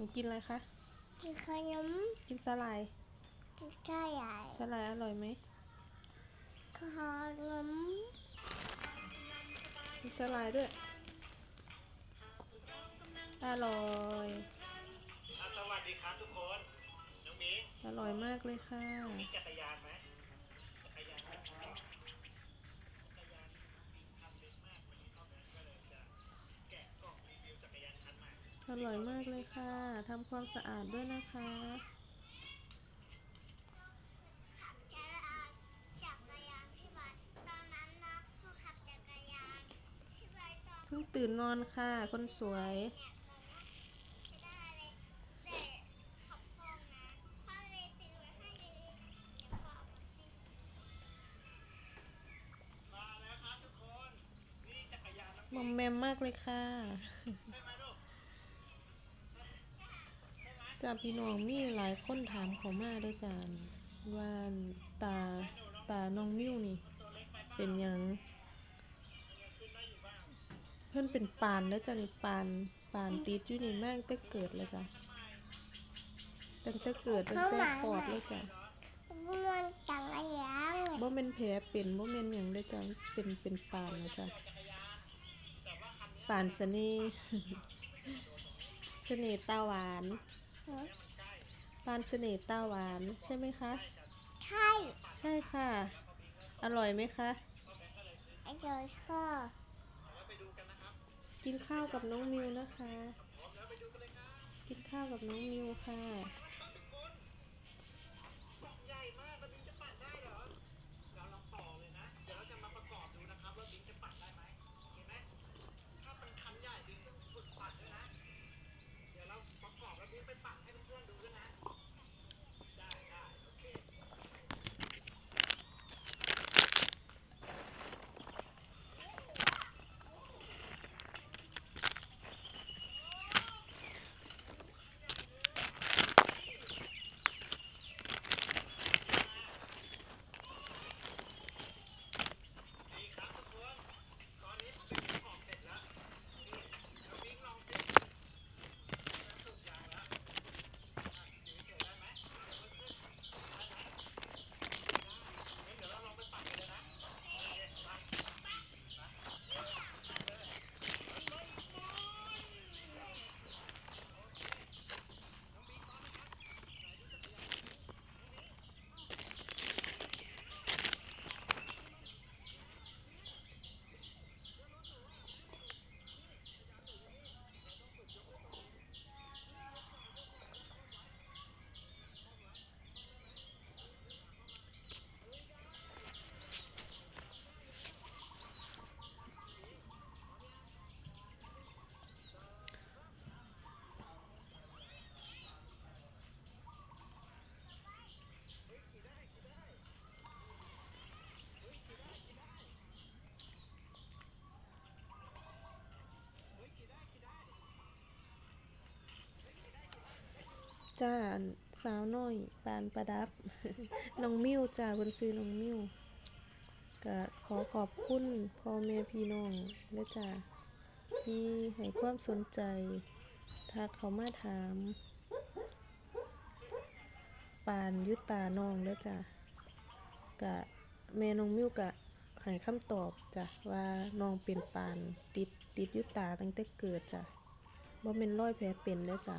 นูกินอะไรคะ กินขนมกินสลายกินข้าวใหญ่สลายอร่อยไหมขนมกินสลายด้วย อร่อยอะสวัสดีครับทุกคน น้องมิ้งอร่อยมากเลยค่ะมีจักรยานไหมจักรยานไหมจักรยานทำเล็กมากวันนี้พ่อแม่ก็เลยจะแกะกล่องรีวิวจักรยานคันใหม่ อร่อยมากเลยค่ะทำความสะอาดด้วยนะคะจักรยานที่บ้านตอนนั้นนะเขาขับจักรยานที่บ้านตอนเพิ่งตื่นนอนค่ะ คนสวยเนี่ยตอนนั้นไม่ได้เลยแต่ขับพ่องนะพ่อเลยติดไว้ให้เลยเดี๋ยวบอกสิมาแล้วครับทุกคนนี่จักรยานน้องมอมแมมมากเลยค่ะ จ้าพี่น้องมีหลายคนถามเขามาด้วยจานว่าตาตาน้องมิ้วนี่ เป็นหยังเพิ่นเป็นปานแล้วจ้ะนี่ปานปานติดอยู่นี่แม่งแต่เกิดเลยจ้ะตั้งแต่เกิดตั้งแต่ปอดเลยจ้ะมันจักรยานบ่แม่นแผลเป็นบ่แม่นหยังเลยจ้ะเป็นเป็นปานนะจ้ะปานเสน่ห์เสน่ห์ตาหวาน ปานเสน่ห์ตาหวานใช่ไหมคะ ใช่ใช่ค่ะ อร่อยไหมคะไอ้เจ้าข้อกินข้าวกับน้องมิวนะคะ กินข้าวกับน้องมิวค่ะ ไปปักให้เพื่อนดูด้วยนะได้ได้โอเค ดีครับทุกคน ตอนนี้ผมเป็นของเสร็จแล้ว นี่เราวิ่งลองสิสุดยางแล้วอะสีเขียวได้ไหมเดี๋ยวมันขึ้นได้ไหมได้งั้นเดี๋ยวเราลองไปปั่นกันเลยนะโอเคมา จ้าสาวน้อย ปานประดับ น้องมิวจ้าเพิ่นซื้อน้องมิวก็ขอขอบคุณพ่อแม่พี่น้องและจ้าที่ให้ความสนใจทักเขามาถาม ปานยุตาน้องเด้อจ้ะกะแม่น้องมิวกะให้คำตอบจ้ะว่าน้องเป็นปานติดติดยุตาตั้งแต่เกิดจ้ะบ่แม่นร้อยแผลเป็นเด้อจ้ะ